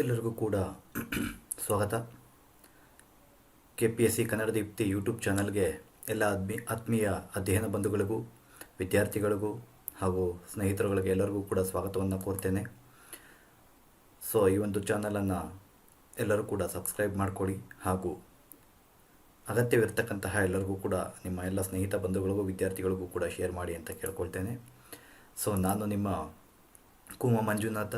ಎಲ್ಲರಿಗೂ ಕೂಡ ಸ್ವಾಗತ. K P S C Kannada Deepti YouTube ಚಾನಲ್ಗೆ ಎಲ್ಲ ಆತ್ಮಿ ಆತ್ಮೀಯ ಅಧ್ಯಯನ ಬಂಧುಗಳಿಗೂ, ವಿದ್ಯಾರ್ಥಿಗಳಿಗೂ ಹಾಗೂ ಸ್ನೇಹಿತರುಗಳಿಗೆ ಎಲ್ಲರಿಗೂ ಕೂಡ ಸ್ವಾಗತವನ್ನು ಕೋರ್ತೇನೆ. ಸೊ, ಈ ಒಂದು ಚಾನಲನ್ನು ಎಲ್ಲರೂ ಕೂಡ ಸಬ್ಸ್ಕ್ರೈಬ್ ಮಾಡಿಕೊಡಿ ಹಾಗೂ ಅಗತ್ಯವಿರ್ತಕ್ಕಂತಹ ಎಲ್ಲರಿಗೂ ಕೂಡ ನಿಮ್ಮ ಎಲ್ಲ ಸ್ನೇಹಿತ ಬಂಧುಗಳಿಗೂ, ವಿದ್ಯಾರ್ಥಿಗಳಿಗೂ ಕೂಡ ಶೇರ್ ಮಾಡಿ ಅಂತ ಕೇಳ್ಕೊಳ್ತೇನೆ. ಸೊ, ನಾನು ನಿಮ್ಮ ಕುಮ Manjunatha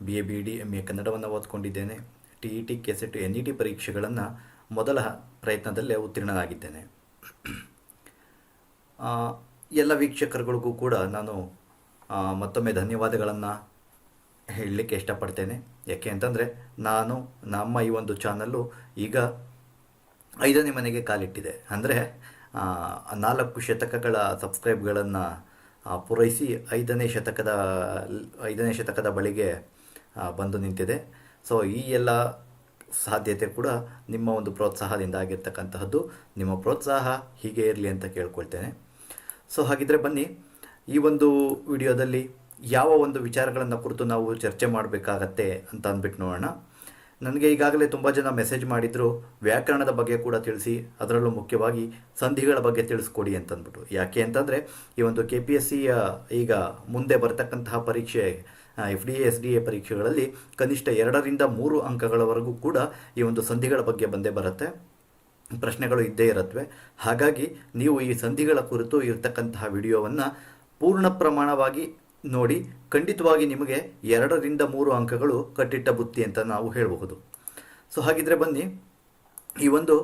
B A B D M A ಕನ್ನಡವನ್ನು ಓದ್ಕೊಂಡಿದ್ದೇನೆ. T E T KSET N E T ಪರೀಕ್ಷೆಗಳನ್ನು ಮೊದಲ ಪ್ರಯತ್ನದಲ್ಲೇ ಉತ್ತೀರ್ಣನಾಗಿದ್ದೇನೆ. ಎಲ್ಲ ವೀಕ್ಷಕರುಗಳಿಗೂ ಕೂಡ ನಾನು ಮತ್ತೊಮ್ಮೆ ಧನ್ಯವಾದಗಳನ್ನು ಹೇಳಲಿಕ್ಕೆ ಇಷ್ಟಪಡ್ತೇನೆ. ಯಾಕೆ ಅಂತಂದರೆ, ನಾನು ನಮ್ಮ ಈ ಒಂದು ಚಾನಲ್ಲು ಈಗ ಐದನೇ ಮನೆಗೆ ಕಾಲಿಟ್ಟಿದೆ. ಅಂದರೆ ನಾಲ್ಕು ಶತಕಗಳ ಸಬ್ಸ್ಕ್ರೈಬ್ಗಳನ್ನು ಪೂರೈಸಿ ಐದನೇ ಶತಕದ ಐದನೇ ಶತಕದ ಬಳಿಗೆ ಬಂದು ನಿಂತಿದೆ. ಸೊ ಈ ಎಲ್ಲ ಸಾಧ್ಯತೆ ಕೂಡ ನಿಮ್ಮ ಒಂದು ಪ್ರೋತ್ಸಾಹದಿಂದ ಆಗಿರ್ತಕ್ಕಂತಹದ್ದು. ನಿಮ್ಮ ಪ್ರೋತ್ಸಾಹ ಹೀಗೆ ಇರಲಿ ಅಂತ ಕೇಳ್ಕೊಳ್ತೇನೆ. ಸೊ ಹಾಗಿದ್ರೆ ಬನ್ನಿ. ಈ ಒಂದು ವಿಡಿಯೋದಲ್ಲಿ ಯಾವ ಒಂದು ವಿಚಾರಗಳನ್ನು ಕುರಿತು ನಾವು ಚರ್ಚೆ ಮಾಡಬೇಕಾಗತ್ತೆ ಅಂತ ಅಂದ್ಬಿಟ್ಟು ನೋಡೋಣ. ನನಗೆ ಈಗಾಗಲೇ ತುಂಬ ಜನ ಮೆಸೇಜ್ ಮಾಡಿದ್ರು. ವ್ಯಾಕರಣದ ಬಗ್ಗೆ ಕೂಡ ತಿಳಿಸಿ. ಅದರಲ್ಲೂ ಮುಖ್ಯವಾಗಿ ಸಂಧಿಗಳ ಬಗ್ಗೆ ತಿಳಿಸ್ಕೊಡಿ ಅಂತಂದ್ಬಿಟ್ಟು. ಯಾಕೆ ಅಂತಂದರೆ, ಈ ಒಂದು ಕೆ ಪಿ ಎಸ್ ಸಿಯ ಈಗ ಮುಂದೆ ಬರತಕ್ಕಂತಹ ಪರೀಕ್ಷೆ F D S D A ಪರೀಕ್ಷೆಗಳಲ್ಲಿ ಕನಿಷ್ಠ ಎರಡರಿಂದ ಮೂರು ಅಂಕಗಳವರೆಗೂ ಕೂಡ ಈ ಒಂದು ಸಂಧಿಗಳ ಬಗ್ಗೆ ಬಂದೇ ಬರುತ್ತೆ. ಪ್ರಶ್ನೆಗಳು ಇದ್ದೇ ಇರುತ್ತವೆ ಹಾಗಾಗಿ ನೀವು ಈ ಸಂಧಿಗಳ ಕುರಿತು ಇರತಕ್ಕಂತಹ ವಿಡಿಯೋವನ್ನು ಪೂರ್ಣ ಪ್ರಮಾಣವಾಗಿ ನೋಡಿ, ಖಂಡಿತವಾಗಿ ನಿಮಗೆ ಎರಡರಿಂದ ಮೂರು ಅಂಕಗಳು ಕಟ್ಟಿಟ್ಟ ಬುತ್ತಿ ಅಂತ ನಾವು ಹೇಳಬಹುದು. ಸೊ ಹಾಗಿದ್ರೆ ಬನ್ನಿ. ಈ ಒಂದು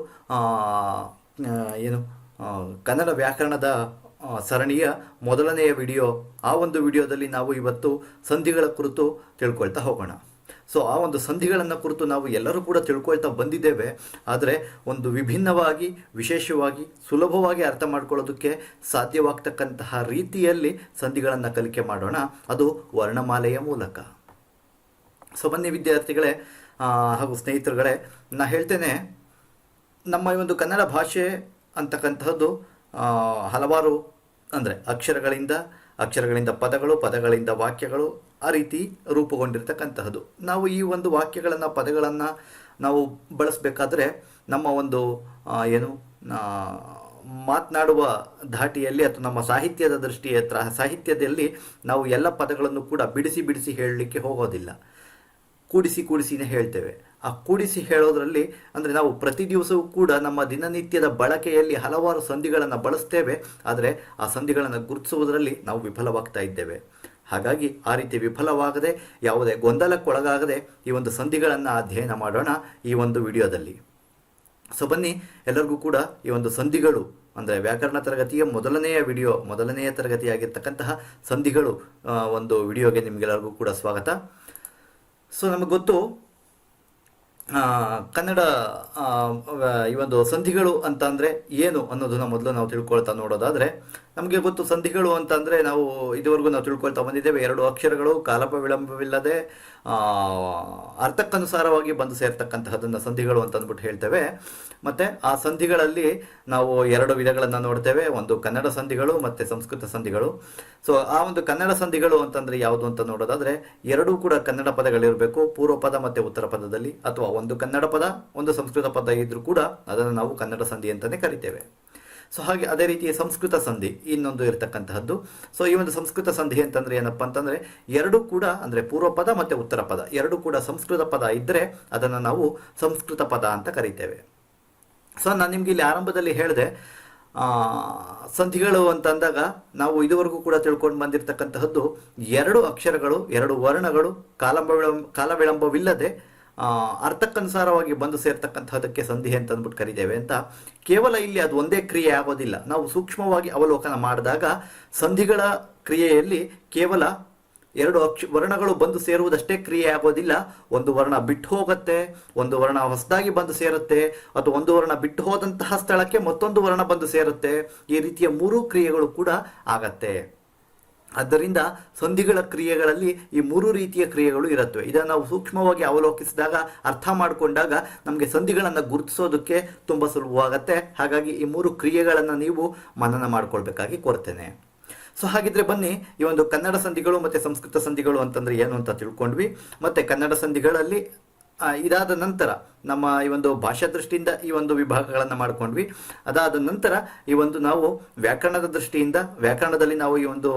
ಏನು ಕನ್ನಡ ವ್ಯಾಕರಣದ ಸರಣಿಯ ಮೊದಲನೆಯ ವಿಡಿಯೋ, ಆ ಒಂದು ವಿಡಿಯೋದಲ್ಲಿ ನಾವು ಇವತ್ತು ಸಂಧಿಗಳ ಕುರಿತು ತಿಳ್ಕೊಳ್ತಾ ಹೋಗೋಣ. ಸೊ ಆ ಒಂದು ಸಂಧಿಗಳನ್ನು ಕುರಿತು ನಾವು ಎಲ್ಲರೂ ಕೂಡ ತಿಳ್ಕೊಳ್ತಾ ಬಂದಿದ್ದೇವೆ. ಆದರೆ ಒಂದು ವಿಭಿನ್ನವಾಗಿ, ವಿಶೇಷವಾಗಿ, ಸುಲಭವಾಗಿ ಅರ್ಥ ಮಾಡ್ಕೊಳ್ಳೋದಕ್ಕೆ ಸಾಧ್ಯವಾಗ್ತಕ್ಕಂತಹ ರೀತಿಯಲ್ಲಿ ಸಂಧಿಗಳನ್ನು ಕಲಿಕೆ ಮಾಡೋಣ. ಅದು ವರ್ಣಮಾಲೆಯ ಮೂಲಕ. ಸೊ ಬನ್ನಿ ವಿದ್ಯಾರ್ಥಿಗಳೇ ಹಾಗೂ ಸ್ನೇಹಿತರುಗಳೇ, ನಾ ಹೇಳ್ತೇನೆ, ನಮ್ಮ ಈ ಒಂದು ಕನ್ನಡ ಭಾಷೆ ಅಂತಕ್ಕಂಥದ್ದು ಹಲವಾರು ಅಂದರೆ ಅಕ್ಷರಗಳಿಂದ ಅಕ್ಷರಗಳಿಂದ ಪದಗಳು, ಪದಗಳಿಂದ ವಾಕ್ಯಗಳು ಆ ರೀತಿ ರೂಪುಗೊಂಡಿರ್ತಕ್ಕಂತಹದ್ದು. ನಾವು ಈ ಒಂದು ವಾಕ್ಯಗಳನ್ನು, ಪದಗಳನ್ನು ನಾವು ಬಳಸಬೇಕಾದ್ರೆ ನಮ್ಮ ಒಂದು ಏನು ಮಾತನಾಡುವ ಧಾಟಿಯಲ್ಲಿ ಅಥವಾ ನಮ್ಮ ಸಾಹಿತ್ಯದ ದೃಷ್ಟಿಯ ಸಾಹಿತ್ಯದಲ್ಲಿ ನಾವು ಎಲ್ಲ ಪದಗಳನ್ನು ಕೂಡ ಬಿಡಿಸಿ ಬಿಡಿಸಿ ಹೇಳಲಿಕ್ಕೆ ಹೋಗೋದಿಲ್ಲ. ಕೂಡಿಸಿ ಕೂಡಿಸಿನೇ ಹೇಳ್ತೇವೆ. ಆ ಕೂಡಿಸಿ ಹೇಳೋದ್ರಲ್ಲಿ ಅಂದರೆ ನಾವು ಪ್ರತಿ ದಿವಸವೂ ಕೂಡ ನಮ್ಮ ದಿನನಿತ್ಯದ ಬಳಕೆಯಲ್ಲಿ ಹಲವಾರು ಸಂಧಿಗಳನ್ನು ಬಳಸ್ತೇವೆ. ಆದರೆ ಆ ಸಂಧಿಗಳನ್ನು ಗುರುತಿಸುವುದರಲ್ಲಿ ನಾವು ವಿಫಲವಾಗ್ತಾ ಇದ್ದೇವೆ. ಹಾಗಾಗಿ ಆ ರೀತಿ ವಿಫಲವಾಗದೆ, ಯಾವುದೇ ಗೊಂದಲಕ್ಕೊಳಗಾಗದೆ ಈ ಒಂದು ಸಂಧಿಗಳನ್ನು ಅಧ್ಯಯನ ಮಾಡೋಣ ಈ ಒಂದು ವಿಡಿಯೋದಲ್ಲಿ. ಸೊ ಬನ್ನಿ, ಎಲ್ಲರಿಗೂ ಕೂಡ ಈ ಒಂದು ಸಂಧಿಗಳು, ಅಂದರೆ ವ್ಯಾಕರಣ ತರಗತಿಯ ಮೊದಲನೆಯ ವಿಡಿಯೋ, ಮೊದಲನೆಯ ತರಗತಿಯಾಗಿರ್ತಕ್ಕಂತಹ ಸಂಧಿಗಳು ಒಂದು ವಿಡಿಯೋಗೆ ನಿಮಗೆಲ್ಲರಿಗೂ ಕೂಡ ಸ್ವಾಗತ. ಸೊ ನಮಗೆ ಗೊತ್ತು ಕನ್ನಡ ಈ ಒಂದು ಸಂಧಿಗಳು ಅಂತ ಏನು ಅನ್ನೋದನ್ನ ಮೊದಲು ನಾವು ತಿಳ್ಕೊಳ್ತಾ ನೋಡೋದಾದರೆ ನಮಗೆ ಗೊತ್ತು ಸಂಧಿಗಳು ಅಂತಂದರೆ ನಾವು ಇದುವರೆಗೂ ನಾವು ತಿಳ್ಕೊಳ್ತಾ ಬಂದಿದ್ದೇವೆ. ಎರಡು ಅಕ್ಷರಗಳು, ಕಾಲಪ ವಿಳಂಬವಿಲ್ಲದೆ ಅರ್ಥಕ್ಕನುಸಾರವಾಗಿ ಬಂದು ಸೇರ್ತಕ್ಕಂತಹದನ್ನು ಸಂಧಿಗಳು ಅಂತ ಅಂದ್ಬಿಟ್ಟು ಹೇಳ್ತೇವೆ. ಮತ್ತು ಆ ಸಂಧಿಗಳಲ್ಲಿ ನಾವು ಎರಡು ವಿಧಗಳನ್ನು ನೋಡ್ತೇವೆ. ಒಂದು ಕನ್ನಡ ಸಂಧಿಗಳು, ಮತ್ತು ಸಂಸ್ಕೃತ ಸಂಧಿಗಳು. ಸೊ ಆ ಒಂದು ಕನ್ನಡ ಸಂಧಿಗಳು ಅಂತಂದರೆ ಯಾವುದು ಅಂತ ನೋಡೋದಾದರೆ, ಎರಡೂ ಕೂಡ ಕನ್ನಡ ಪದಗಳಿರಬೇಕು. ಪೂರ್ವ ಪದ ಮತ್ತು ಉತ್ತರ ಪದದಲ್ಲಿ. ಅಥವಾ ಒಂದು ಕನ್ನಡ ಪದ, ಒಂದು ಸಂಸ್ಕೃತ ಪದ ಇದ್ದರೂ ಕೂಡ ಅದನ್ನು ನಾವು ಕನ್ನಡ ಸಂಧಿ ಅಂತಲೇ ಕರಿತೇವೆ. ಸೊ ಹಾಗೆ ಅದೇ ರೀತಿ ಸಂಸ್ಕೃತ ಸಂಧಿ ಇನ್ನೊಂದು ಇರತಕ್ಕಂತಹದ್ದು. ಸೊ ಈ ಒಂದು ಸಂಸ್ಕೃತ ಸಂಧಿ ಅಂತಂದ್ರೆ ಏನಪ್ಪ ಅಂತಂದ್ರೆ ಎರಡು ಕೂಡ ಅಂದ್ರೆ ಪೂರ್ವ ಪದ ಮತ್ತೆ ಉತ್ತರ ಪದ. ಎರಡು ಕೂಡ ಸಂಸ್ಕೃತ ಪದ ಇದ್ದರೆ ಅದನ್ನು ನಾವು ಸಂಸ್ಕೃತ ಪದ ಅಂತ ಕರಿತೇವೆ. ಸೊ ನಾನು ನಿಮ್ಗೆ ಇಲ್ಲಿ ಆರಂಭದಲ್ಲಿ ಹೇಳಿದೆ ಸಂಧಿಗಳು ಅಂತ ಅಂದಾಗ ನಾವು ಇದುವರೆಗೂ ಕೂಡ ತಿಳ್ಕೊಂಡು ಬಂದಿರತಕ್ಕಂತಹದ್ದು ಎರಡು ಅಕ್ಷರಗಳು, ಎರಡು ವರ್ಣಗಳು, ಕಾಲಂಬ ಕಾಲ ವಿಳಂಬವಿಲ್ಲದೆ ಅರ್ಥಕ್ಕನುಸಾರವಾಗಿ ಬಂದು ಸೇರ್ತಕ್ಕಂಥದಕ್ಕೆ ಸಂಧಿ ಅಂತ ಅಂದ್ಬಿಟ್ಟು ಕರಿತೇವೆ ಅಂತ. ಕೇವಲ ಇಲ್ಲಿ ಅದು ಒಂದೇ ಕ್ರಿಯೆ ಆಗೋದಿಲ್ಲ. ನಾವು ಸೂಕ್ಷ್ಮವಾಗಿ ಅವಲೋಕನ ಮಾಡಿದಾಗ ಸಂಧಿಗಳ ಕ್ರಿಯೆಯಲ್ಲಿ ಕೇವಲ ಎರಡು ಅಕ್ಷ, ವರ್ಣಗಳು ಬಂದು ಸೇರುವುದಷ್ಟೇ ಕ್ರಿಯೆ ಆಗೋದಿಲ್ಲ. ಒಂದು ವರ್ಣ ಬಿಟ್ಟು ಹೋಗುತ್ತೆ, ಒಂದು ವರ್ಣ ಹೊಸದಾಗಿ ಬಂದು ಸೇರುತ್ತೆ ಅಥವಾ ಒಂದು ವರ್ಣ ಬಿಟ್ಟು ಹೋದಂತಹ ಸ್ಥಳಕ್ಕೆ ಮತ್ತೊಂದು ವರ್ಣ ಬಂದು ಸೇರುತ್ತೆ. ಈ ರೀತಿಯ ಮೂರು ಕ್ರಿಯೆಗಳು ಕೂಡ ಆಗತ್ತೆ. ಆದ್ದರಿಂದ ಸಂಧಿಗಳ ಕ್ರಿಯೆಗಳಲ್ಲಿ ಈ ಮೂರು ರೀತಿಯ ಕ್ರಿಯೆಗಳು ಇರುತ್ತವೆ. ಇದನ್ನು ನಾವು ಸೂಕ್ಷ್ಮವಾಗಿ ಅವಲೋಕಿಸಿದಾಗ, ಅರ್ಥ ಮಾಡಿಕೊಂಡಾಗ ನಮಗೆ ಸಂಧಿಗಳನ್ನು ಗುರುತಿಸೋದಕ್ಕೆ ತುಂಬ ಸುಲಭವಾಗುತ್ತೆ. ಹಾಗಾಗಿ ಈ ಮೂರು ಕ್ರಿಯೆಗಳನ್ನು ನೀವು ಮನನ ಮಾಡಿಕೊಳ್ಬೇಕಾಗಿ ಕೊರ್ತೇನೆ. ಸೊ, ಹಾಗಿದ್ರೆ ಬನ್ನಿ, ಈ ಒಂದು ಕನ್ನಡ ಸಂಧಿಗಳು ಮತ್ತು ಸಂಸ್ಕೃತ ಸಂಧಿಗಳು ಅಂತಂದ್ರೆ ಏನು ಅಂತ ತಿಳ್ಕೊಂಡ್ವಿ. ಮತ್ತು ಕನ್ನಡ ಸಂಧಿಗಳಲ್ಲಿ ಇದಾದ ನಂತರ ನಮ್ಮ ಈ ಒಂದು ಭಾಷಾ ದೃಷ್ಟಿಯಿಂದ ಈ ಒಂದು ವಿಭಾಗಗಳನ್ನು ಮಾಡ್ಕೊಂಡ್ವಿ. ಅದಾದ ನಂತರ ಈ ಒಂದು ನಾವು ವ್ಯಾಕರಣದ ದೃಷ್ಟಿಯಿಂದ, ವ್ಯಾಕರಣದಲ್ಲಿ ನಾವು ಈ ಒಂದು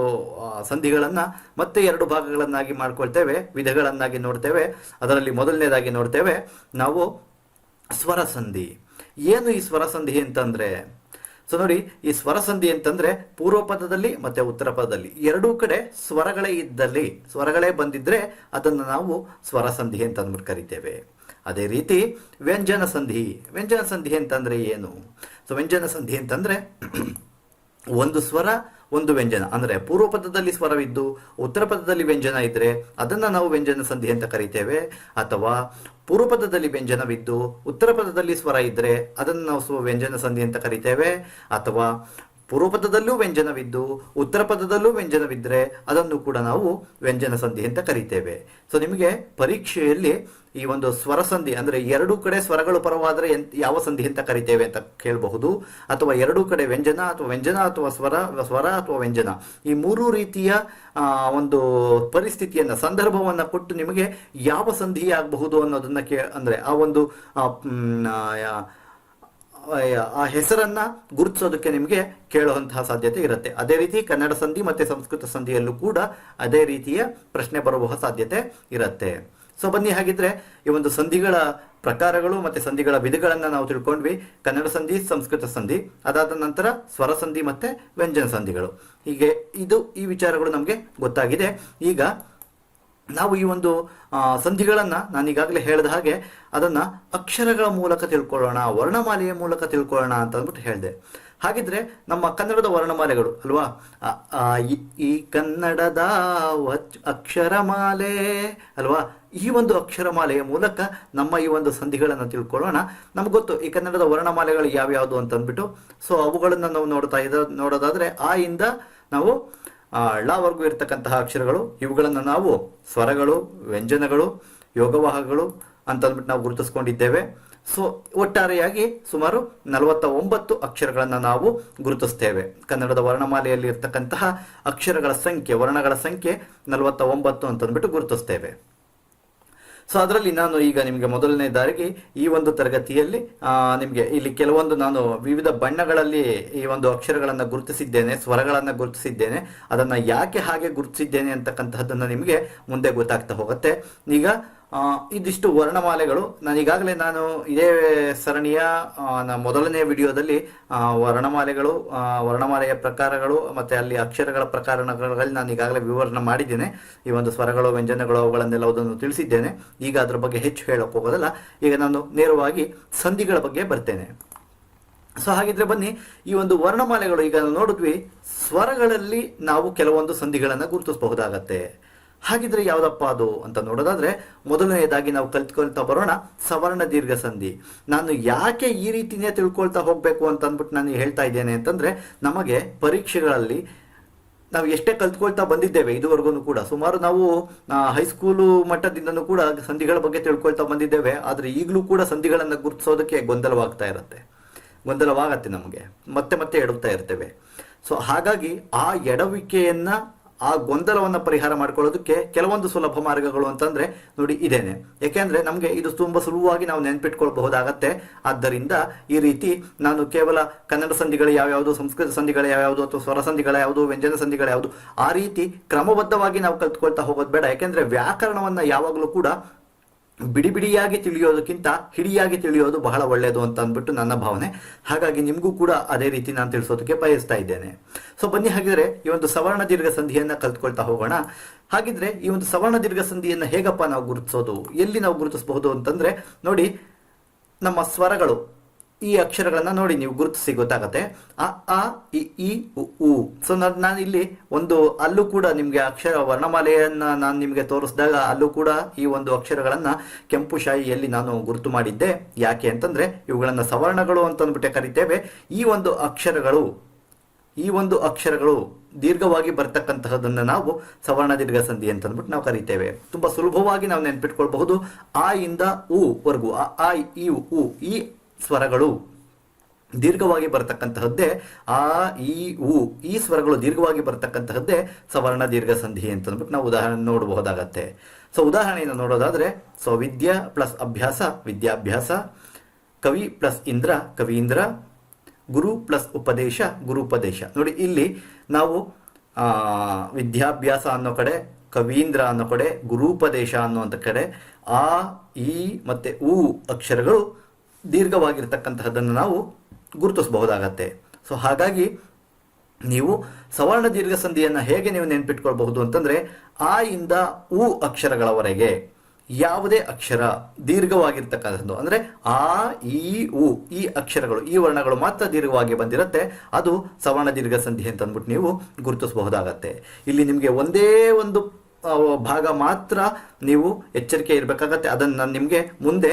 ಸಂಧಿಗಳನ್ನು ಮತ್ತೆ ಎರಡು ಭಾಗಗಳನ್ನಾಗಿ ಮಾಡ್ಕೊಳ್ತೇವೆ, ವಿಧಗಳನ್ನಾಗಿ ನೋಡ್ತೇವೆ. ಅದರಲ್ಲಿ ಮೊದಲನೇದಾಗಿ ನೋಡ್ತೇವೆ, ನಾವು ಸ್ವರ ಸಂಧಿ ಏನು ಈ ಸ್ವರ ಸಂಧಿ ಅಂತಂದ್ರೆ? ಸೊ ನೋಡಿ, ಈ ಸ್ವರ ಸಂಧಿ ಅಂತಂದ್ರೆ ಪೂರ್ವ ಪದದಲ್ಲಿ ಮತ್ತೆ ಉತ್ತರ ಪದದಲ್ಲಿ. ಎರಡೂ ಕಡೆ ಸ್ವರಗಳೇ ಇದ್ದಲ್ಲಿ, ಸ್ವರಗಳೇ ಬಂದಿದ್ರೆ ಅದನ್ನು ನಾವು ಸ್ವರ ಸಂಧಿ ಅಂತ ಅಂದ್ಬಿಟ್ಟು ಕರಿತೇವೆ. ಅದೇ ರೀತಿ ವ್ಯಂಜನ ಸಂಧಿ. ವ್ಯಂಜನ ಸಂಧಿ ಅಂತಂದ್ರೆ ಏನು? ಸೊ ವ್ಯಂಜನ ಸಂಧಿ ಅಂತಂದ್ರೆ ಒಂದು ಸ್ವರ ಒಂದು ವ್ಯಂಜನ. ಅಂದ್ರೆ ಪೂರ್ವ ಪದದಲ್ಲಿ ಸ್ವರವಿದ್ದು, ಉತ್ತರ ಪದದಲ್ಲಿ ವ್ಯಂಜನ ಇದ್ರೆ ಅದನ್ನ ನಾವು ವ್ಯಂಜನ ಸಂಧಿ ಅಂತ ಕರಿತೇವೆ. ಅಥವಾ ಪೂರ್ವ ಪದದಲ್ಲಿ ವ್ಯಂಜನವಿದ್ದು, ಉತ್ತರ ಪದದಲ್ಲಿ ಸ್ವರ ಇದ್ರೆ ಅದನ್ನು ನಾವು ವ್ಯಂಜನ ಸಂಧಿ ಅಂತ ಕರಿತೇವೆ. ಅಥವಾ ಪೂರ್ವ ಪದದಲ್ಲೂ ವ್ಯಂಜನವಿದ್ದು ಉತ್ತರ ಪದದಲ್ಲೂ ವ್ಯಂಜನವಿದ್ದರೆ ಅದನ್ನು ಕೂಡ ನಾವು ವ್ಯಂಜನ ಸಂಧಿ ಅಂತ ಕರಿತೇವೆ. ಸೊ ನಿಮಗೆ ಪರೀಕ್ಷೆಯಲ್ಲಿ ಈ ಒಂದು ಸ್ವರ ಸಂಧಿ ಅಂದರೆ ಎರಡೂ ಕಡೆ ಸ್ವರಗಳು ಪರವಾದರೆ ಯಾವ ಸಂಧಿ ಅಂತ ಕರಿತೇವೆ ಅಂತ ಕೇಳಬಹುದು. ಅಥವಾ ಎರಡೂ ಕಡೆ ವ್ಯಂಜನ, ಅಥವಾ ವ್ಯಂಜನ, ಅಥವಾ ಸ್ವರ ಸ್ವರ ಅಥವಾ ವ್ಯಂಜನ. ಈ ಮೂರು ರೀತಿಯ ಒಂದು ಪರಿಸ್ಥಿತಿಯನ್ನು, ಸಂದರ್ಭವನ್ನು ಕೊಟ್ಟು ನಿಮಗೆ ಯಾವ ಸಂಧಿ ಆಗಬಹುದು ಅನ್ನೋದನ್ನು ಕೇ, ಅಂದರೆ ಆ ಒಂದು ಆ, ಹೆಸರನ್ನ ಗುರುತಿಸೋದಕ್ಕೆ ನಿಮಗೆ ಕೇಳುವಂತಹ ಸಾಧ್ಯತೆ ಇರುತ್ತೆ. ಅದೇ ರೀತಿ ಕನ್ನಡ ಸಂಧಿ ಮತ್ತೆ ಸಂಸ್ಕೃತ ಸಂಧಿಯಲ್ಲೂ ಕೂಡ ಅದೇ ರೀತಿಯ ಪ್ರಶ್ನೆ ಬರುವ ಸಾಧ್ಯತೆ ಇರುತ್ತೆ. ಸೊ ಬನ್ನಿ ಹಾಗಿದ್ರೆ ಈ ಒಂದು ಸಂಧಿಗಳ ಪ್ರಕಾರಗಳು ಮತ್ತೆ ಸಂಧಿಗಳ ವಿಧಗಳನ್ನು ನಾವು ತಿಳ್ಕೊಂಡ್ವಿ. ಕನ್ನಡ ಸಂಧಿ ಸಂಸ್ಕೃತ ಸಂಧಿ ಅದಾದ ನಂತರ ಸ್ವರ ಸಂಧಿ ಮತ್ತೆ ವ್ಯಂಜನ ಸಂಧಿಗಳು. ಹೀಗೆ ಇದು ಈ ವಿಚಾರಗಳು ನಮಗೆ ಗೊತ್ತಾಗಿದೆ. ಈಗ ನಾವು ಈ ಒಂದು ಸಂಧಿಗಳನ್ನು ನಾನು ಈಗಾಗಲೇ ಹೇಳಿದ ಹಾಗೆ ಅದನ್ನ ಅಕ್ಷರಗಳ ಮೂಲಕ ತಿಳ್ಕೊಳ್ಳೋಣ, ವರ್ಣಮಾಲೆಯ ಮೂಲಕ ತಿಳ್ಕೊಳ್ಳೋಣ ಅಂತ ಅಂದ್ಬಿಟ್ಟು ಹೇಳಿದೆ. ಹಾಗಿದ್ರೆ ನಮ್ಮ ಕನ್ನಡದ ವರ್ಣಮಾಲೆಗಳು ಅಲ್ವಾ? ಈ ಕನ್ನಡದ ಅಕ್ಷರಮಾಲೆ ಅಲ್ವಾ? ಈ ಒಂದು ಅಕ್ಷರಮಾಲೆಯ ಮೂಲಕ ನಮ್ಮ ಈ ಒಂದು ಸಂಧಿಗಳನ್ನು ತಿಳ್ಕೊಳ್ಳೋಣ. ನಮ್ಗೆ ಗೊತ್ತು, ಈ ಕನ್ನಡದ ವರ್ಣಮಾಲೆಗಳು ಯಾವ್ಯಾವುದು ಅಂತ ಅಂದ್ಬಿಟ್ಟು. ಸೊ ಅವುಗಳನ್ನು ನಾವು ನೋಡ್ತಾ ಇದ್ದ ನೋಡೋದಾದ್ರೆ ಆ ಇಂದ ನಾವು ಆ, ಳವರೆಗೂ ಇರತಕ್ಕಂತಹ ಅಕ್ಷರಗಳು ಇವುಗಳನ್ನು ನಾವು ಸ್ವರಗಳು ವ್ಯಂಜನಗಳು ಯೋಗವಾಹಗಳು ಅಂತ ಅಂದ್ಬಿಟ್ಟು ನಾವು ಗುರುತಿಸ್ಕೊಂಡಿದ್ದೇವೆ. ಸೊ ಒಟ್ಟಾರೆಯಾಗಿ ಸುಮಾರು ನಲವತ್ತ ಒಂಬತ್ತು ಅಕ್ಷರಗಳನ್ನು ನಾವು ಗುರುತಿಸ್ತೇವೆ. ಕನ್ನಡದ ವರ್ಣಮಾಲೆಯಲ್ಲಿ ಇರ್ತಕ್ಕಂತಹ ಅಕ್ಷರಗಳ ಸಂಖ್ಯೆ ವರ್ಣಗಳ ಸಂಖ್ಯೆ ನಲವತ್ತ ಒಂಬತ್ತು ಅಂತಂದ್ಬಿಟ್ಟು ಗುರುತಿಸ್ತೇವೆ. ಸೊ ಅದರಲ್ಲಿ ನಾನು ಈಗ ನಿಮಗೆ ಮೊದಲನೇದಾಗಿ ಈ ಒಂದು ತರಗತಿಯಲ್ಲಿ ನಿಮಗೆ ಇಲ್ಲಿ ಕೆಲವೊಂದು ನಾನು ವಿವಿಧ ಬಣ್ಣಗಳಲ್ಲಿ ಈ ಒಂದು ಅಕ್ಷರಗಳನ್ನು ಗುರುತಿಸಿದ್ದೇನೆ, ಸ್ವರಗಳನ್ನು ಗುರುತಿಸಿದ್ದೇನೆ. ಅದನ್ನ ಯಾಕೆ ಹಾಗೆ ಗುರುತಿಸಿದ್ದೇನೆ ಅಂತಕ್ಕಂತಹದ್ದನ್ನ ನಿಮಗೆ ಮುಂದೆ ಗೊತ್ತಾಗ್ತಾ ಹೋಗುತ್ತೆ. ಈಗ ಇದಿಷ್ಟು ವರ್ಣಮಾಲೆಗಳು. ನಾನು ಈಗಾಗಲೇ ನಾನು ಇದೇ ಸರಣಿಯ ಮೊದಲನೇ ವಿಡಿಯೋದಲ್ಲಿ ವರ್ಣಮಾಲೆಗಳು ವರ್ಣಮಾಲೆಯ ಪ್ರಕಾರಗಳು ಮತ್ತೆ ಅಲ್ಲಿ ಅಕ್ಷರಗಳ ಪ್ರಕಾರಗಳಲ್ಲಿ ನಾನು ಈಗಾಗಲೇ ವಿವರಣೆ ಮಾಡಿದ್ದೇನೆ. ಈ ಒಂದು ಸ್ವರಗಳು, ವ್ಯಂಜನಗಳು ಅವುಗಳನ್ನೆಲ್ಲ ಅದನ್ನು ತಿಳಿಸಿದ್ದೇನೆ. ಈಗ ಅದರ ಬಗ್ಗೆ ಹೆಚ್ಚು ಹೇಳಕ್ಕೆ ಹೋಗೋದಲ್ಲ. ಈಗ ನಾನು ನೇರವಾಗಿ ಸಂಧಿಗಳ ಬಗ್ಗೆ ಬರ್ತೇನೆ. ಸೊ, ಹಾಗಿದ್ರೆ ಬನ್ನಿ, ಈ ಒಂದು ವರ್ಣಮಾಲೆಗಳು ಈಗ ನೋಡಿದ್ವಿ, ಸ್ವರಗಳಲ್ಲಿ ನಾವು ಕೆಲವೊಂದು ಸಂಧಿಗಳನ್ನು ಗುರುತಿಸಬಹುದಾಗತ್ತೆ. ಹಾಗಿದ್ರೆ ಯಾವುದಪ್ಪ ಅದು ಅಂತ ನೋಡೋದಾದ್ರೆ ಮೊದಲನೆಯದಾಗಿ ನಾವು ಕಲ್ತ್ಕೊಳ್ತಾ ಬರೋಣ ಸವರ್ಣ ದೀರ್ಘ ಸಂಧಿ ನಾನು ಯಾಕೆ ಈ ರೀತಿನೇ ತಿಳ್ಕೊಳ್ತಾ ಹೋಗ್ಬೇಕು ಅಂತ ಅಂದ್ಬಿಟ್ಟು ನಾನು ಹೇಳ್ತಾ ಇದ್ದೇನೆ ಅಂತಂದ್ರೆ ನಮಗೆ ಪರೀಕ್ಷೆಗಳಲ್ಲಿ ನಾವು ಎಷ್ಟೇ ಕಲ್ತ್ಕೊಳ್ತಾ ಬಂದಿದ್ದೇವೆ ಇದುವರೆಗೂ ಕೂಡ. ಸುಮಾರು ನಾವು ಹೈಸ್ಕೂಲು ಮಟ್ಟದಿಂದನೂ ಕೂಡ ಸಂಧಿಗಳ ಬಗ್ಗೆ ತಿಳ್ಕೊಳ್ತಾ ಬಂದಿದ್ದೇವೆ. ಆದ್ರೆ ಈಗಲೂ ಕೂಡ ಸಂಧಿಗಳನ್ನು ಗುರುತಿಸೋದಕ್ಕೆ ಗೊಂದಲವಾಗ್ತಾ ಇರುತ್ತೆ. ಗೊಂದಲವಾಗತ್ತೆ ನಮಗೆ. ಮತ್ತೆ ಮತ್ತೆ ಎಡುತ್ತಾ ಇರ್ತೇವೆ. ಸೊ ಹಾಗಾಗಿ ಆ ಎಡವಿಕೆಯನ್ನ ಆ ಗೊಂದಲವನ್ನು ಪರಿಹಾರ ಮಾಡ್ಕೊಳ್ಳೋದಕ್ಕೆ ಕೆಲವೊಂದು ಸುಲಭ ಮಾರ್ಗಗಳು ಅಂತಂದ್ರೆ ನೋಡಿ ಇದೇನೆ. ಯಾಕೆಂದ್ರೆ ನಮಗೆ ಇದು ತುಂಬಾ ಸುಲಭವಾಗಿ ನಾವು ನೆನ್ಪಿಟ್ಕೊಳ್ಬಹುದಾಗತ್ತೆ. ಆದ್ದರಿಂದ ಈ ರೀತಿ ನಾನು ಕೇವಲ ಕನ್ನಡ ಸಂಧಿಗಳು ಯಾವ್ಯಾವುದು, ಸಂಸ್ಕೃತ ಸಂಧಿಗಳು ಯಾವ್ಯಾವುದು ಅಥವಾ ಸ್ವರ ಸಂಧಿಗಳು ಯಾವುದು, ವ್ಯಂಜನ ಸಂಧಿಗಳು ಯಾವುದು, ಆ ರೀತಿ ಕ್ರಮಬದ್ಧವಾಗಿ ನಾವು ಕಲ್ತ್ಕೊಳ್ತಾ ಹೋಗೋದು ಬೇಡ. ಯಾಕೆಂದ್ರೆ ವ್ಯಾಕರಣವನ್ನ ಯಾವಾಗಲೂ ಕೂಡ ಬಿಡಿ ಬಿಡಿಯಾಗಿ ತಿಳಿಯೋದಕ್ಕಿಂತ ಹಿಡಿಯಾಗಿ ತಿಳಿಯೋದು ಬಹಳ ಒಳ್ಳೆಯದು ಅಂತ ಅಂದ್ಬಿಟ್ಟು ನನ್ನ ಭಾವನೆ. ಹಾಗಾಗಿ ನಿಮಗೂ ಕೂಡ ಅದೇ ರೀತಿ ನಾನು ತಿಳಿಸೋದಕ್ಕೆ ಬಯಸ್ತಾ ಇದ್ದೇನೆ. ಸೊ ಬನ್ನಿ ಹಾಗಿದ್ರೆ ಈ ಒಂದು ಸವರ್ಣ ದೀರ್ಘ ಸಂಧಿಯನ್ನ ಕಲ್ತ್ಕೊಳ್ತಾ ಹೋಗೋಣ. ಹಾಗಿದ್ರೆ ಈ ಒಂದು ಸವರ್ಣ ದೀರ್ಘ ಸಂಧಿಯನ್ನ ಹೇಗಪ್ಪ ನಾವು ಗುರುತಿಸೋದು, ಎಲ್ಲಿ ನಾವು ಗುರುತಿಸಬಹುದು ಅಂತಂದ್ರೆ ನೋಡಿ ನಮ್ಮ ಸ್ವರಗಳು. ಈ ಅಕ್ಷರಗಳನ್ನ ನೋಡಿ ನೀವು ಗುರುತಿಸಿ ಗೊತ್ತಾಗತ್ತೆ. ಅ ಆ ಇ ಉ ಸೊ ನಾನು ಇಲ್ಲಿ ಒಂದು ಅಲ್ಲೂ ಕೂಡ ನಿಮ್ಗೆ ಅಕ್ಷರ ವರ್ಣಮಾಲೆಯನ್ನ ನಾನು ನಿಮಗೆ ತೋರಿಸಿದಾಗ ಅಲ್ಲೂ ಕೂಡ ಈ ಒಂದು ಅಕ್ಷರಗಳನ್ನ ಕೆಂಪು ಶಾಯಿಯಲ್ಲಿ ನಾನು ಗುರುತು ಮಾಡಿದ್ದೆ. ಯಾಕೆ ಅಂತಂದ್ರೆ ಇವುಗಳನ್ನ ಸವರ್ಣಗಳು ಅಂತ ಅಂದ್ಬಿಟ್ಟೆ ಕರಿತೇವೆ. ಈ ಒಂದು ಅಕ್ಷರಗಳು ಈ ಒಂದು ಅಕ್ಷರಗಳು ದೀರ್ಘವಾಗಿ ಬರ್ತಕ್ಕಂತಹದನ್ನ ನಾವು ಸವರ್ಣ ದೀರ್ಘ ಸಂಧಿ ಅಂತ ಅಂದ್ಬಿಟ್ಟು ನಾವು ಕರಿತೇವೆ. ತುಂಬಾ ಸುಲಭವಾಗಿ ನಾವು ನೆನ್ಪಿಟ್ಕೊಳ್ಬಹುದು. ಆ ಇಂದ ಉ ವರ್ಗು ಅ ಆ ಇ, ಉ ಈ ಸ್ವರಗಳು ದೀರ್ಘವಾಗಿ ಬರತಕ್ಕಂತಹದ್ದೇ ಆ, ಈ, ಉ, ಈ ಸ್ವರಗಳು ದೀರ್ಘವಾಗಿ ಬರತಕ್ಕಂತಹದ್ದೇ ಸವರ್ಣ ದೀರ್ಘ ಸಂಧಿ ಅಂತ ಅಂದ್ಬಿಟ್ಟು ನಾವು ಉದಾಹರಣೆ ನೋಡಬಹುದಾಗತ್ತೆ. ಸೊ ಉದಾಹರಣೆಯನ್ನು ನೋಡೋದಾದ್ರೆ ಸೊ ವಿದ್ಯಾ ಪ್ಲಸ್ ಅಭ್ಯಾಸ, ವಿದ್ಯಾಭ್ಯಾಸ, ಕವಿ ಪ್ಲಸ್ ಇಂದ್ರ, ಕವೀಂದ್ರ, ಗುರು ಪ್ಲಸ್ ಉಪದೇಶ ಗುರುಪದೇಶ ನೋಡಿ, ಇಲ್ಲಿ ನಾವು ವಿದ್ಯಾಭ್ಯಾಸ ಅನ್ನೋ ಕಡೆ, ಕವೀಂದ್ರ ಅನ್ನೋ ಕಡೆ ಗುರುಪದೇಶ ಅನ್ನುವಂಥ ಕಡೆ, ಆ, ಈ ಮತ್ತೆ ಉ ಅಕ್ಷರಗಳು ದೀರ್ಘವಾಗಿರ್ತಕ್ಕಂತಹದ್ದನ್ನು ನಾವು ಗುರುತಿಸಬಹುದಾಗತ್ತೆ. ಸೊ ಹಾಗಾಗಿ ನೀವು ಸವರ್ಣ ದೀರ್ಘ ಸಂಧಿಯನ್ನು ಹೇಗೆ ನೀವು ನೆನ್ಪಿಟ್ಕೊಳ್ಬಹುದು ಅಂತಂದ್ರೆ ಆ ಇಂದ ಉ ಅಕ್ಷರಗಳವರೆಗೆ ಯಾವುದೇ ಅಕ್ಷರ ದೀರ್ಘವಾಗಿರ್ತಕ್ಕಂಥದ್ದು ಅಂದ್ರೆ ಆ, ಈ, ಉ, ಈ ಅಕ್ಷರಗಳು, ಈ ವರ್ಣಗಳು ಮಾತ್ರ ದೀರ್ಘವಾಗಿ ಬಂದಿರುತ್ತೆ. ಅದು ಸವರ್ಣ ದೀರ್ಘ ಸಂಧಿ ಅಂತ ಅಂದ್ಬಿಟ್ಟು ನೀವು ಗುರುತಿಸಬಹುದಾಗತ್ತೆ. ಇಲ್ಲಿ ನಿಮಗೆ ಒಂದೇ ಒಂದು ಭಾಗ ಮಾತ್ರ ನೀವು ಎಚ್ಚರಿಕೆ ಇರಬೇಕಾಗತ್ತೆ. ಅದನ್ನು ನಾನು ನಿಮಗೆ ಮುಂದೆ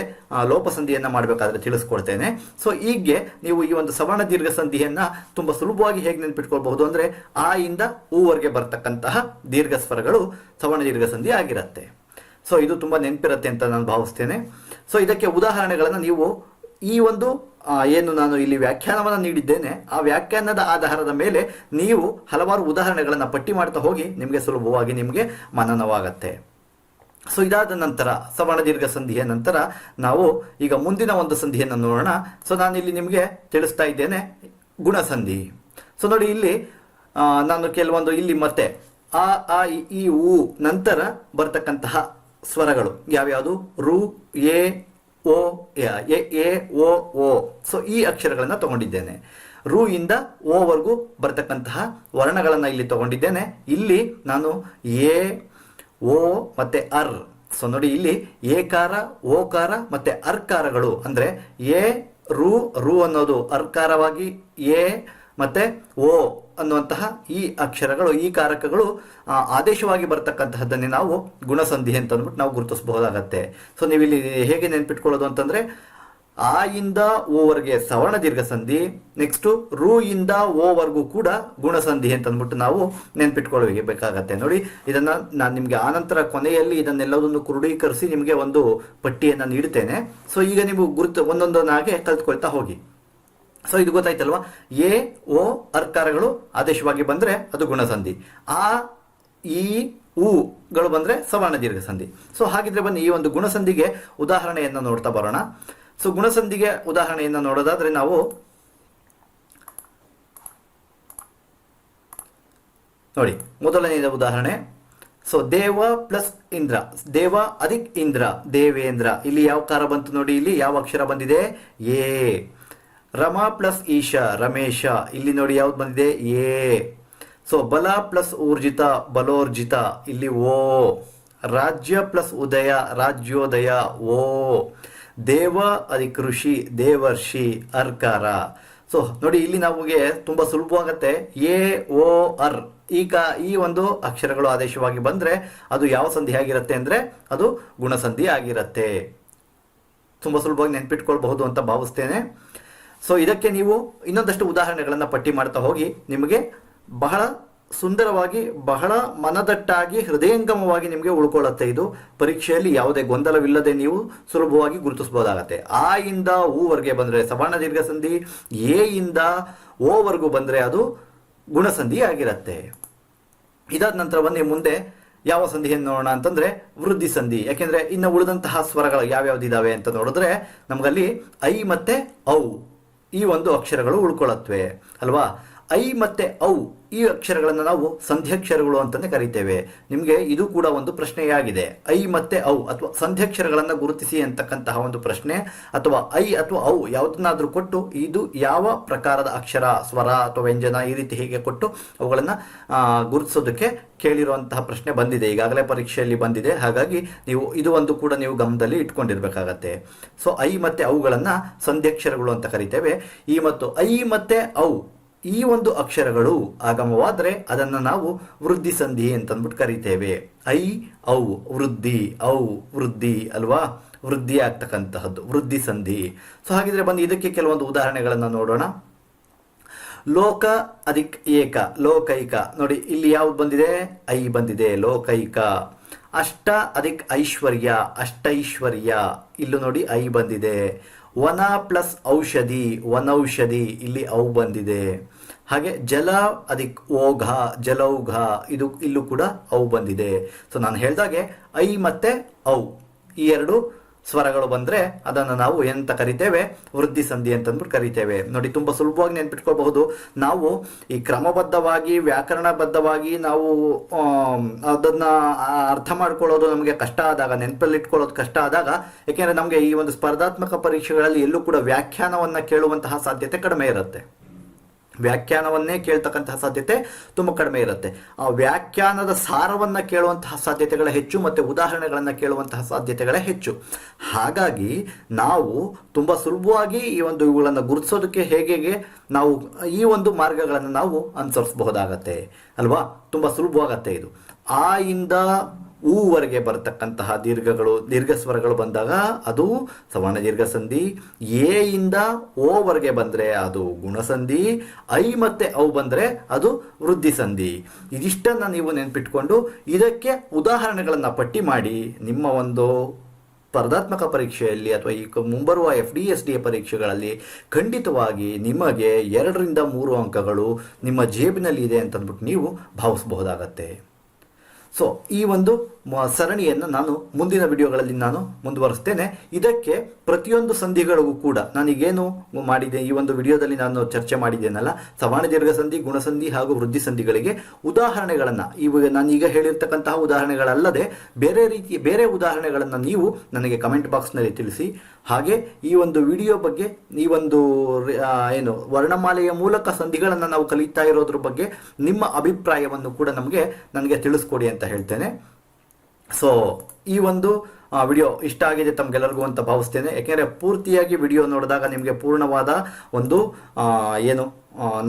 ಲೋಪಸಂಧಿಯನ್ನು ಮಾಡಬೇಕಾದ್ರೆ ತಿಳಿಸ್ಕೊಡ್ತೇನೆ. ಸೊ ಹೀಗೆ ನೀವು ಈ ಒಂದು ಸವರ್ಣ ದೀರ್ಘ ಸಂಧಿಯನ್ನು ತುಂಬ ಸುಲಭವಾಗಿ ಹೇಗೆ ನೆನ್ಪಿಟ್ಕೊಳ್ಬಹುದು ಅಂದರೆ, ಆ ಇಂದ ಊವರೆಗೆ ಬರ್ತಕ್ಕಂತಹ ದೀರ್ಘ ಸ್ವರಗಳು ಸವರ್ಣ ದೀರ್ಘ ಸಂಧಿ ಆಗಿರುತ್ತೆ. ಸೊ ಇದು ತುಂಬ ನೆನಪಿರುತ್ತೆ ಅಂತ ನಾನು ಭಾವಿಸ್ತೇನೆ. ಸೊ ಇದಕ್ಕೆ ಉದಾಹರಣೆಗಳನ್ನು ನೀವು ಈ ಒಂದು ಏನು ನಾನು ಇಲ್ಲಿ ವ್ಯಾಖ್ಯಾನವನ್ನು ನೀಡಿದ್ದೇನೆ ಆ ವ್ಯಾಖ್ಯಾನದ ಆಧಾರದ ಮೇಲೆ ನೀವು ಹಲವಾರು ಉದಾಹರಣೆಗಳನ್ನು ಪಟ್ಟಿ ಮಾಡ್ತಾ ಹೋಗಿ ನಿಮಗೆ ಸುಲಭವಾಗಿ ನಿಮಗೆ ಮನನವಾಗತ್ತೆ. ಸೊ ಇದಾದ ನಂತರ ಸವರ್ಣ ದೀರ್ಘ ಸಂಧಿಯ ನಂತರ ನಾವು ಈಗ ಮುಂದಿನ ಒಂದು ಸಂಧಿಯನ್ನು ನೋಡೋಣ. ಸೊ ನಾನು ಇಲ್ಲಿ ನಿಮಗೆ ತಿಳಿಸ್ತಾ ಇದ್ದೇನೆ ಗುಣಸಂಧಿ. ಸೊ ನೋಡಿ ಇಲ್ಲಿ ನಾನು ಕೆಲವೊಂದು ಇಲ್ಲಿ ಮತ್ತೆ ಆ ಆ ಇ, ಉ ನಂತರ ಬರ್ತಕ್ಕಂತಹ ಸ್ವರಗಳು. ಯಾವ್ಯಾವುದು? ರು ಎ ಓ ಎ ಎ, ಓ ಓ. ಸೊ ಈ ಅಕ್ಷರಗಳನ್ನು ತಗೊಂಡಿದ್ದೇನೆ. ರು ಇಂದ ಓ ವರ್ಗೂ ಬರ್ತಕ್ಕಂತಹ ವರ್ಣಗಳನ್ನು ಇಲ್ಲಿ ತಗೊಂಡಿದ್ದೇನೆ. ಇಲ್ಲಿ ನಾನು ಎ, ಓ ಮತ್ತೆ ಅರ್. ಸೊ ನೋಡಿ ಇಲ್ಲಿ ಏಕಾರ, ಓಕಾರ ಮತ್ತೆ ಅರ್ಕಾರಗಳು. ಅಂದ್ರೆ ಎ, ರು ರು ಅನ್ನೋದು ಅರ್ಕಾರವಾಗಿ ಎ ಮತ್ತೆ ಓ. ಅನ್ನುವಂತಹ ಈ ಅಕ್ಷರಗಳು, ಈ ಕಾರಕಗಳು ಆದೇಶವಾಗಿ ಬರ್ತಕ್ಕಂತಹದ್ದನ್ನೇ ನಾವು ಗುಣಸಂಧಿ ಅಂತ ಅಂದ್ಬಿಟ್ಟು ನಾವು ಗುರುತಿಸಬಹುದಾಗತ್ತೆ. ಸೊ ನೀವು ಇಲ್ಲಿ ಹೇಗೆ ನೆನ್ಪಿಟ್ಕೊಳ್ಳೋದು ಅಂತಂದ್ರೆ ಆ ಇಂದ ಓವರ್ಗೆ ಸವರ್ಣ ದೀರ್ಘ ಸಂಧಿ ನೆಕ್ಸ್ಟ್ ರೂ ಇಂದ ಓವರ್ಗೂ ಕೂಡ ಗುಣಸಂಧಿ ಅಂತ ಅಂದ್ಬಿಟ್ಟು ನಾವು ನೆನ್ಪಿಟ್ಕೊಳ್ಬೇಕಾಗತ್ತೆ ನೋಡಿ, ಇದನ್ನ ನಾನು ನಿಮ್ಗೆ ಆನಂತರ ಕೊನೆಯಲ್ಲಿ ಇದನ್ನೆಲ್ಲದನ್ನು ಕ್ರೋಢೀಕರಿಸಿ ನಿಮಗೆ ಒಂದು ಪಟ್ಟಿಯನ್ನು ನೀಡುತ್ತೇನೆ ಸೊ ಈಗ ನೀವು ಗುರುತು ಒಂದೊಂದನ್ನಾಗೆ ಕಲ್ತ್ಕೊಳ್ತಾ ಹೋಗಿ. ಸೊ ಇದು ಗೊತ್ತಾಯ್ತಲ್ವಾ? ಎ, ಓ ಅರ್ಕಾರಗಳು ಆದೇಶವಾಗಿ ಬಂದ್ರೆ ಅದು ಗುಣಸಂಧಿ. ಆ, ಈ ಉಗಳು ಬಂದ್ರೆ ಸವರ್ಣ ದೀರ್ಘ ಸಂಧಿ ಸೊ ಹಾಗಿದ್ರೆ ಬನ್ನಿ, ಈ ಒಂದು ಗುಣಸಂಧಿಗೆ ಉದಾಹರಣೆಯನ್ನು ನೋಡ್ತಾ ಬರೋಣ. ಸೊ ಗುಣಸಂಧಿಗೆ ಉದಾಹರಣೆಯನ್ನು ನೋಡೋದಾದ್ರೆ ನಾವು ನೋಡಿ ಮೊದಲನೆಯ ಉದಾಹರಣೆ. ಸೊ ದೇವ ಪ್ಲಸ್ ಇಂದ್ರ. ದೇವ ಅಧಿಕ್ ಇಂದ್ರ. ದೇವೇಂದ್ರ. ಇಲ್ಲಿ ಯಾವ ಕಾರ ಬಂತು ನೋಡಿ, ಇಲ್ಲಿ ಯಾವ ಅಕ್ಷರ ಬಂದಿದೆ? ಎ. ರಮಾ ಪ್ಲಸ್ ಈಶಾ, ರಮೇಶ. ಇಲ್ಲಿ ನೋಡಿ ಯಾವ್ದು ಬಂದಿದೆ? ಎ. ಸೊ ಬಲ ಪ್ಲಸ್ ಊರ್ಜಿತ, ಬಲೋರ್ಜಿತ. ಇಲ್ಲಿ ಓ. ರಾಜ್ಯ ಪ್ಲಸ್ ಉದಯ, ರಾಜ್ಯೋದಯ, ಓ. ದೇವ ಅದಿ ಋಷಿ ದೇವರ್ಷಿ, ಅರ್ಕಾರ. ಸೊ ನೋಡಿ ಇಲ್ಲಿ ನಮಗೆ ತುಂಬಾ ಸುಲಭವಾಗತ್ತೆ. ಎ, ಓ, ಅರ್. ಈಗ ಈ ಒಂದು ಅಕ್ಷರಗಳು ಆದೇಶವಾಗಿ ಬಂದ್ರೆ ಅದು ಯಾವ ಸಂಧಿ ಆಗಿರುತ್ತೆ ಅಂದ್ರೆ ಅದು ಗುಣಸಂಧಿ ಆಗಿರುತ್ತೆ. ತುಂಬಾ ಸುಲಭವಾಗಿ ನೆನ್ಪಿಟ್ಕೊಳ್ಬಹುದು ಅಂತ ಭಾವಿಸ್ತೇನೆ. ಸೊ ಇದಕ್ಕೆ ನೀವು ಇನ್ನೊಂದಷ್ಟು ಉದಾಹರಣೆಗಳನ್ನು ಪಟ್ಟಿ ಮಾಡ್ತಾ ಹೋಗಿ, ನಿಮಗೆ ಬಹಳ ಸುಂದರವಾಗಿ, ಬಹಳ ಮನದಟ್ಟಾಗಿ, ಹೃದಯಂಗಮವಾಗಿ ನಿಮಗೆ ಉಳ್ಕೊಳ್ಳುತ್ತೆ ಇದು. ಪರೀಕ್ಷೆಯಲ್ಲಿ ಯಾವುದೇ ಗೊಂದಲವಿಲ್ಲದೆ ನೀವು ಸುಲಭವಾಗಿ ಗುರುತಿಸಬಹುದಾಗತ್ತೆ ಆ ಇಂದ ಊವರೆಗೆ ಬಂದರೆ ಸವರ್ಣ ದೀರ್ಘ ಸಂಧಿ, ಎ ಇಂದ ಓವರೆಗೂ ಬಂದರೆ ಅದು ಗುಣಸಂಧಿ ಆಗಿರುತ್ತೆ. ಇದಾದ ನಂತರ ಬನ್ನಿ ಮುಂದೆ ಯಾವ ಸಂಧಿಯನ್ನು ನೋಡೋಣ ಅಂತಂದ್ರೆ ವೃದ್ಧಿ ಸಂಧಿ. ಯಾಕೆಂದ್ರೆ ಇನ್ನು ಉಳಿದಂತಹ ಸ್ವರಗಳು ಯಾವ್ಯಾವ್ದು ಇದಾವೆ ಅಂತ ನೋಡಿದ್ರೆ ನಮಗಲ್ಲಿ ಐ ಮತ್ತೆ ಔ. ಈ ಒಂದು ಅಕ್ಷರಗಳು ಉಳ್ಕೊಳ್ಳತ್ವೆ ಅಲ್ವಾ? ಐ ಮತ್ತೆ ಔ ಈ ಅಕ್ಷರಗಳನ್ನು ನಾವು ಸಂಧ್ಯಾಕ್ಷರಗಳು ಅಂತಲೇ ಕರಿತೇವೆ. ನಿಮಗೆ ಇದು ಕೂಡ ಒಂದು ಪ್ರಶ್ನೆಯಾಗಿದೆ. ಐ ಮತ್ತೆ ಔ ಅಥವಾ ಸಂಧ್ಯಾಕ್ಷರಗಳನ್ನು ಗುರುತಿಸಿ ಅಂತಕ್ಕಂತಹ ಒಂದು ಪ್ರಶ್ನೆ ಅಥವಾ ಐ ಅಥವಾ ಔ ಯಾವುದನ್ನಾದರೂ ಕೊಟ್ಟು ಇದು ಯಾವ ಪ್ರಕಾರದ ಅಕ್ಷರ, ಸ್ವರ ಅಥವಾ ವ್ಯಂಜನ ಈ ರೀತಿ ಹೀಗೆ ಕೊಟ್ಟು ಅವುಗಳನ್ನು ಗುರುತಿಸೋದಕ್ಕೆ ಕೇಳಿರುವಂತಹ ಪ್ರಶ್ನೆ ಬಂದಿದೆ. ಈಗಾಗಲೇ ಪರೀಕ್ಷೆಯಲ್ಲಿ ಬಂದಿದೆ. ಹಾಗಾಗಿ ನೀವು ಇದು ಒಂದು ಕೂಡ ನೀವು ಗಮನದಲ್ಲಿ ಇಟ್ಕೊಂಡಿರಬೇಕಾಗತ್ತೆ. ಸೊ, ಐ ಮತ್ತೆ ಅವುಗಳನ್ನು ಸಂಧ್ಯಾಕ್ಷರಗಳು ಅಂತ ಕರಿತೇವೆ. ಈ ಮತ್ತು ಐ ಮತ್ತೆ ಔ ಈ ಒಂದು ಅಕ್ಷರಗಳು ಆಗಮವಾದರೆ ಅದನ್ನು ನಾವು ವೃದ್ಧಿ ಸಂಧಿ ಅಂತ ಅಂದ್ಬಿಟ್ಟು ಕರಿತೇವೆ. ಐ, ಔ, ವೃದ್ಧಿ ಔ, ವೃದ್ಧಿ ಅಲ್ವಾ? ವೃದ್ಧಿ ಆಗ್ತಕ್ಕಂತಹದ್ದು, ವೃದ್ಧಿ ಸಂಧಿ. ಸೊ ಹಾಗಿದ್ರೆ ಬಂದು ಇದಕ್ಕೆ ಕೆಲವೊಂದು ಉದಾಹರಣೆಗಳನ್ನು ನೋಡೋಣ. ಲೋಕ ಅಧಿಕ್ ಏಕ, ಲೋಕೈಕ. ನೋಡಿ, ಇಲ್ಲಿ ಯಾವ್ದು ಬಂದಿದೆ? ಐ ಬಂದಿದೆ, ಲೋಕೈಕ. ಅಷ್ಟ ಅಧಿಕ್ ಐಶ್ವರ್ಯ, ಅಷ್ಟೈಶ್ವರ್ಯ. ಇಲ್ಲೂ ನೋಡಿ, ಐ ಬಂದಿದೆ. ವನ ಪ್ಲಸ್ ಔಷಧಿ, ವನೌಷಧಿ ಇಲ್ಲಿ ಅವು ಬಂದಿದೆ. ಹಾಗೆ ಜಲ ಅದಕ್ಕೆ ಓಘ, ಜಲೌಘ, ಇದು ಇಲ್ಲೂ ಕೂಡ ಅವು ಬಂದಿದೆ. ಸೊ ನಾನು ಹೇಳಿದಾಗೆ ಐ ಮತ್ತೆ ಔ, ಈ ಎರಡು ಸ್ವರಗಳು ಬಂದ್ರೆ ಅದನ್ನು ನಾವು ಎಂತ ಕರಿತೇವೆ? ವೃದ್ಧಿ ಸಂಧಿ ಅಂತಂದ್ಬಿಟ್ಟು ಕರಿತೇವೆ. ನೋಡಿ, ತುಂಬಾ ಸುಲಭವಾಗಿ ನೆನ್ಪಿಟ್ಕೋಬಹುದು ನಾವು ಈ ಕ್ರಮಬದ್ಧವಾಗಿ, ವ್ಯಾಕರಣಬದ್ಧವಾಗಿ ನಾವು ಅದನ್ನು ಅರ್ಥ ಮಾಡ್ಕೊಳ್ಳೋದು ನಮಗೆ ಕಷ್ಟ ಆದಾಗ, ನೆನಪಲ್ಲಿ ಇಟ್ಕೊಳ್ಳೋದು ಕಷ್ಟ ಆದಾಗ ಯಾಕೆಂದ್ರೆ ನಮಗೆ ಈ ಒಂದು ಸ್ಪರ್ಧಾತ್ಮಕ ಪರೀಕ್ಷೆಗಳಲ್ಲಿ ಎಲ್ಲೂ ಕೂಡ ವ್ಯಾಖ್ಯಾನವನ್ನ ಕೇಳುವಂತಹ ಸಾಧ್ಯತೆ ಕಡಿಮೆ ಇರುತ್ತೆ. ವ್ಯಾಖ್ಯಾನವನ್ನೇ ಕೇಳ್ತಕ್ಕಂತಹ ಸಾಧ್ಯತೆ ತುಂಬ ಕಡಿಮೆ ಇರುತ್ತೆ. ಆ ವ್ಯಾಖ್ಯಾನದ ಸಾರವನ್ನು ಕೇಳುವಂತಹ ಸಾಧ್ಯತೆಗಳ ಹೆಚ್ಚು ಮತ್ತೆ ಉದಾಹರಣೆಗಳನ್ನ ಕೇಳುವಂತಹ ಸಾಧ್ಯತೆಗಳ ಹೆಚ್ಚು. ಹಾಗಾಗಿ ನಾವು ತುಂಬ ಸುಲಭವಾಗಿ ಈ ಒಂದು ಇವುಗಳನ್ನು ಗುರುತಿಸೋದಕ್ಕೆ ಹೇಗೆ ನಾವು ಈ ಒಂದು ಮಾರ್ಗಗಳನ್ನು ನಾವು ಅನುಸರಿಸಬಹುದಾಗತ್ತೆ. ಅಲ್ವಾ? ತುಂಬ ಸುಲಭವಾಗತ್ತೆ ಇದು. ಆ ಇಂದ ಊವರೆಗೆ ಬರತಕ್ಕಂತಹ ದೀರ್ಘಗಳು ದೀರ್ಘ ಸ್ವರಗಳು ಬಂದಾಗ ಅದು ಸವರ್ಣ ದೀರ್ಘ ಸಂಧಿ ಎ ಇಂದ ಓವರೆಗೆ ಬಂದರೆ ಅದು ಗುಣಸಂಧಿ, ಐ ಮತ್ತೆ ಅವು ಬಂದರೆ ಅದು ವೃದ್ಧಿ ಸಂಧಿ ಇದಿಷ್ಟನ್ನು ನೀವು ನೆನಪಿಟ್ಕೊಂಡು ಇದಕ್ಕೆ ಉದಾಹರಣೆಗಳನ್ನು ಪಟ್ಟಿ ಮಾಡಿ. ನಿಮ್ಮ ಒಂದು ಸ್ಪರ್ಧಾತ್ಮಕ ಪರೀಕ್ಷೆಯಲ್ಲಿ ಅಥವಾ ಈ ಮುಂಬರುವ ಎಫ್ ಡಿ ಎಸ್ ಡಿ ಪರೀಕ್ಷೆಗಳಲ್ಲಿ ಖಂಡಿತವಾಗಿ ನಿಮಗೆ ಎರಡರಿಂದ ಮೂರು ಅಂಕಗಳು ನಿಮ್ಮ ಜೇಬಿನಲ್ಲಿ ಇದೆ ಅಂತಂದ್ಬಿಟ್ಟು ನೀವು ಭಾವಿಸಬಹುದಾಗತ್ತೆ. ಸೊ ಈ ಒಂದು ಸರಣಿಯನ್ನು ನಾನು ಮುಂದಿನ ವಿಡಿಯೋಗಳಲ್ಲಿ ನಾನು ಮುಂದುವರಿಸ್ತೇನೆ. ಇದಕ್ಕೆ ಪ್ರತಿಯೊಂದು ಸಂಧಿಗಳಿಗೂ ಕೂಡ ನಾನೀಗೇನು ಮಾಡಿದೆ, ಈ ಒಂದು ವಿಡಿಯೋದಲ್ಲಿ ನಾನು ಚರ್ಚೆ ಮಾಡಿದ್ದೇನಲ್ಲ, ಸಮಾನ ದೀರ್ಘ ಸಂಧಿ ಗುಣಸಂಧಿ ಹಾಗೂ ವೃದ್ಧಿ ಸಂಧಿಗಳಿಗೆ ಉದಾಹರಣೆಗಳನ್ನು. ಇವಾಗ ನಾನೀಗ ಹೇಳಿರ್ತಕ್ಕಂತಹ ಉದಾಹರಣೆಗಳಲ್ಲದೆ ಬೇರೆ ರೀತಿಯ ಬೇರೆ ಉದಾಹರಣೆಗಳನ್ನು ನೀವು ನನಗೆ ಕಮೆಂಟ್ ಬಾಕ್ಸ್ನಲ್ಲಿ ತಿಳಿಸಿ. ಹಾಗೆ ಈ ಒಂದು ವಿಡಿಯೋ ಬಗ್ಗೆ, ಈ ಒಂದು ಏನು ವರ್ಣಮಾಲೆಯ ಮೂಲಕ ಸಂಧಿಗಳನ್ನು ನಾವು ಕಲಿತಾ ಇರೋದ್ರ ಬಗ್ಗೆ ನಿಮ್ಮ ಅಭಿಪ್ರಾಯವನ್ನು ಕೂಡ ನಮಗೆ, ನನಗೆ ತಿಳಿಸ್ಕೊಡಿ ಅಂತ ಹೇಳ್ತೇನೆ. ಸೊ ಈ ಒಂದು ವಿಡಿಯೋ ಇಷ್ಟ ಆಗಿದೆ ತಮಗೆಲ್ಲರಿಗೂ ಅಂತ ಭಾವಿಸ್ತೇನೆ. ಯಾಕೆಂದರೆ ಪೂರ್ತಿಯಾಗಿ ವಿಡಿಯೋ ನೋಡಿದಾಗ ನಿಮಗೆ ಪೂರ್ಣವಾದ ಒಂದು ಏನು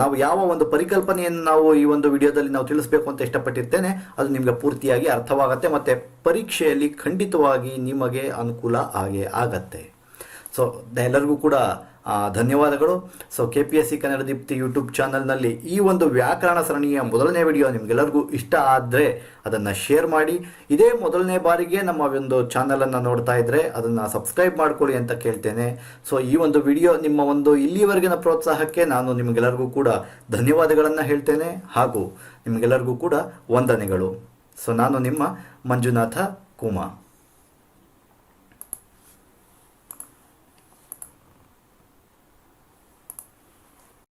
ನಾವು ಯಾವ ಒಂದು ಪರಿಕಲ್ಪನೆಯನ್ನು ನಾವು ಈ ಒಂದು ವಿಡಿಯೋದಲ್ಲಿ ನಾವು ತಿಳಿಸ್ಬೇಕು ಅಂತ ಇಷ್ಟಪಟ್ಟಿರ್ತೇನೆ, ಅದು ನಿಮಗೆ ಪೂರ್ತಿಯಾಗಿ ಅರ್ಥವಾಗತ್ತೆ ಮತ್ತು ಪರೀಕ್ಷೆಯಲ್ಲಿ ಖಂಡಿತವಾಗಿ ನಿಮಗೆ ಅನುಕೂಲ ಆಗೇ ಆಗತ್ತೆ. ಸೊ ಎಲ್ಲರಿಗೂ ಕೂಡ ಧನ್ಯವಾದಗಳು. So K P S C Kannada Deepti YouTube ಚಾನಲ್ನಲ್ಲಿ ಈ ಒಂದು ವ್ಯಾಕರಣ ಸರಣಿಯ ಮೊದಲನೇ ವಿಡಿಯೋ ನಿಮಗೆಲ್ಲರಿಗೂ ಇಷ್ಟ ಆದರೆ ಅದನ್ನು ಶೇರ್ ಮಾಡಿ. ಇದೇ ಮೊದಲನೇ ಬಾರಿಗೆ ನಮ್ಮ ಒಂದು ಚಾನಲನ್ನು ನೋಡ್ತಾ ಇದ್ದರೆ ಅದನ್ನು ಸಬ್ಸ್ಕ್ರೈಬ್ ಮಾಡಿಕೊಳ್ಳಿ ಅಂತ ಕೇಳ್ತೇನೆ. ಸೊ ಈ ಒಂದು ವಿಡಿಯೋ ನಿಮ್ಮ ಒಂದು ಇಲ್ಲಿವರೆಗಿನ ಪ್ರೋತ್ಸಾಹಕ್ಕೆ ನಾನು ನಿಮಗೆಲ್ಲರಿಗೂ ಕೂಡ ಧನ್ಯವಾದಗಳನ್ನು ಹೇಳ್ತೇನೆ. ಹಾಗೂ ನಿಮಗೆಲ್ಲರಿಗೂ ಕೂಡ ವಂದನೆಗಳು. ಸೊ ನಾನು ನಿಮ್ಮ ಮಂಜುನಾಥ ಕುಮಾರ್.